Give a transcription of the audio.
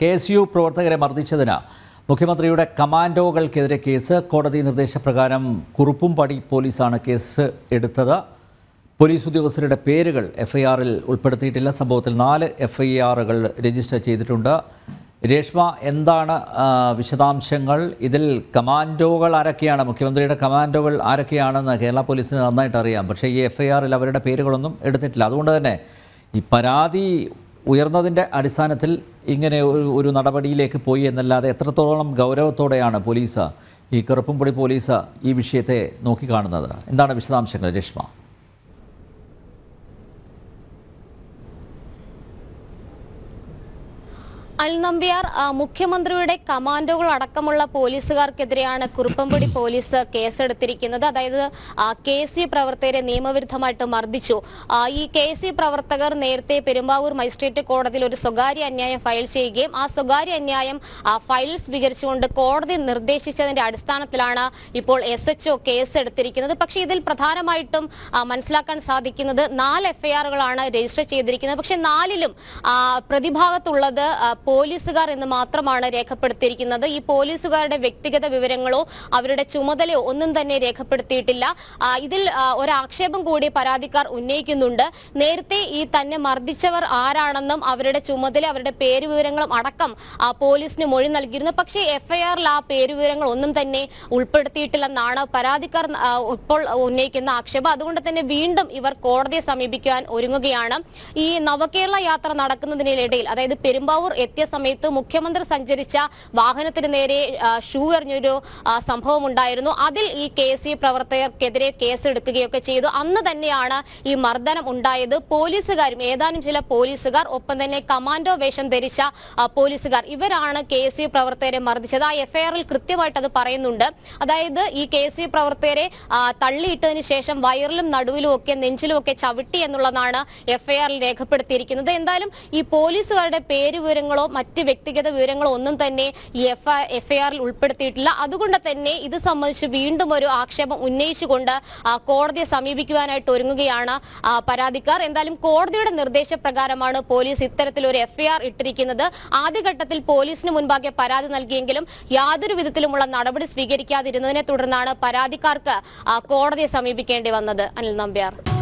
K S U പ്രവർത്തകരെ മർദ്ദിച്ചതിന് മുഖ്യമന്ത്രിയുടെ കമാൻഡോകൾക്കെതിരെ case. കോടതി നിർദ്ദേശപ്രകാരം കുറുപ്പുംപടി പോലീസാണ് കേസ് എടുത്തത്. പോലീസ് ഉദ്യോഗസ്ഥരുടെ പേരുകൾ എഫ്ഐആറിൽ ഉൾപ്പെടുത്തിയിട്ടില്ല. സംഭവത്തിൽ നാല് എഫ്ഐആറുകൾ രജിസ്റ്റർ ചെയ്തിട്ടുണ്ട്. രേഷ്മ എന്താണ് വിശദാംശങ്ങൾ? ഇതിൽ കമാൻഡോകൾ ആരൊക്കെയാണ്? മുഖ്യമന്ത്രിയുടെ കമാൻഡോകൾ ആരൊക്കെയാണെന്ന് കേരള പോലീസിന് നന്നായിട്ട് അറിയാം പക്ഷേ ഈ എഫ്ഐആറിൽ അവരുടെ പേരുകളൊന്നും എടുത്തിട്ടില്ല. അതുകൊണ്ട് തന്നെ ഈ പരാതി ഉയർന്നതിന്റെ അടിസ്ഥാനത്തിൽ ഇങ്ങനെ ഒരു ഒരു നടപടിയിലേക്ക് പോയി എന്നല്ലാതെ എത്രത്തോളം ഗൗരവത്തോടെയാണ് പോലീസ് ഈ കറുപ്പുംപൊടി പോലീസ് ഈ വിഷയത്തെ നോക്കിക്കാണുന്നത്? എന്താണ് വിശദാംശങ്ങൾ രശ്മ അൽ നമ്പ്യാർ മുഖ്യമന്ത്രിയുടെ കമാൻഡോകൾ അടക്കമുള്ള പോലീസുകാർക്കെതിരെയാണ് കുറുപ്പംപടി പോലീസ് കേസെടുത്തിരിക്കുന്നത്. അതായത് കെ എസ് യു പ്രവർത്തകരെ നിയമവിരുദ്ധമായിട്ട് മർദ്ദിച്ചു. ഈ കെ എസ് യു പ്രവർത്തകർ നേരത്തെ പെരുമ്പാവൂർ മജിസ്ട്രേറ്റ് കോടതിയിൽ ഒരു സ്വകാര്യ അന്യായം ഫയൽ ചെയ്യുകയും ആ സ്വകാര്യ അന്യായം ഫയൽ സ്വീകരിച്ചുകൊണ്ട് കോടതി നിർദ്ദേശിച്ചതിന്റെ അടിസ്ഥാനത്തിലാണ് ഇപ്പോൾ എസ് എച്ച് ഒ കേസ് എടുത്തിരിക്കുന്നത് പക്ഷേ ഇതിൽ പ്രധാനമായിട്ടും മനസ്സിലാക്കാൻ സാധിക്കുന്നത് നാല് എഫ്ഐആറുകളാണ് രജിസ്റ്റർ ചെയ്തിരിക്കുന്നത്. പക്ഷേ നാലിലും പ്രതിഭാഗത്തുള്ളത് പോലീസുകാർ എന്ന് മാത്രമാണ് രേഖപ്പെടുത്തിയിരിക്കുന്നത്. ഈ പോലീസുകാരുടെ വ്യക്തിഗത വിവരങ്ങളോ അവരുടെ ചുമതലയോ ഒന്നും തന്നെ രേഖപ്പെടുത്തിയിട്ടില്ല. ഇതിൽ ഒരാക്ഷേപം കൂടി പരാതിക്കാർ ഉന്നയിക്കുന്നുണ്ട്. നേരത്തെ ഈ തന്നെ മർദ്ദിച്ചവർ ആരാണെന്നും അവരുടെ ചുമതല അവരുടെ പേരുവിവരങ്ങളും അടക്കം പോലീസിന് മൊഴി നൽകിയിരുന്നു. പക്ഷേ എഫ്ഐആറിൽ ആ പേരുവിവരങ്ങൾ ഒന്നും തന്നെ ഉൾപ്പെടുത്തിയിട്ടില്ലെന്നാണ് പരാതിക്കാർ ഇപ്പോൾ ഉന്നയിക്കുന്ന ആക്ഷേപം. അതുകൊണ്ട് തന്നെ വീണ്ടും ഇവർ കോടതിയെ സമീപിക്കാൻ ഒരുങ്ങുകയാണ്. ഈ നവകേരള യാത്ര നടക്കുന്നതിനിടയിൽ അതായത് പെരുമ്പാവൂർ എത്തിയ സമയത്ത് മുഖ്യമന്ത്രി സഞ്ചരിച്ച വാഹനത്തിന് നേരെ ഷൂ എറിഞ്ഞൊരു സംഭവം ഉണ്ടായിരുന്നു അതിൽ ഈ കെ സി പ്രവർത്തകർക്കെതിരെ കേസെടുക്കുകയൊക്കെ ചെയ്തു. അന്ന് തന്നെയാണ് ഈ മർദ്ദനം ഉണ്ടായത്. പോലീസുകാരും ഏതാനും ചില പോലീസുകാർ ഒപ്പം തന്നെ കമാൻഡോ വേഷം ധരിച്ച പോലീസുകാർ ഇവരാണ് കെ എസ് യു പ്രവർത്തകരെ മർദ്ദിച്ചത്. ആ എഫ്ഐആറിൽ കൃത്യമായിട്ട് അത് പറയുന്നുണ്ട്. അതായത് ഈ കെ എസ് യു പ്രവർത്തകരെ തള്ളിയിട്ടതിന് ശേഷം വയറിലും നടുവിലും ഒക്കെ നെഞ്ചിലും ഒക്കെ ചവിട്ടി എന്നുള്ളതാണ് എഫ്ഐആറിൽ രേഖപ്പെടുത്തിയിരിക്കുന്നത്. എന്തായാലും ഈ പോലീസുകാരുടെ പേര് വിവരങ്ങളോ മറ്റ് വ്യക്തിഗത വിവരങ്ങളോ ഒന്നും തന്നെ ഈ എഫ് എഫ്ഐആറിൽ ഉൾപ്പെടുത്തിയിട്ടില്ല. അതുകൊണ്ട് തന്നെ ഇത് സംബന്ധിച്ച് വീണ്ടും ഒരു ആക്ഷേപം ഉന്നയിച്ചുകൊണ്ട് കോടതിയെ സമീപിക്കുവാനായിട്ട് ഒരുങ്ങുകയാണ് പരാതിക്കാർ. എന്തായാലും കോടതിയുടെ നിർദ്ദേശപ്രകാരമാണ് പോലീസ് ഇത്തരത്തിൽ ഒരു എഫ്ഐആർ ഇട്ടിരിക്കുന്നത്. ആദ്യഘട്ടത്തിൽ പോലീസിന് മുൻപാകെ പരാതി നൽകിയെങ്കിലും യാതൊരു വിധത്തിലുമുള്ള നടപടി സ്വീകരിക്കാതിരുന്നതിനെ തുടർന്നാണ് പരാതിക്കാർക്ക് കോടതിയെ സമീപിക്കേണ്ടി വന്നത്. അനിൽ നമ്പ്യാർ.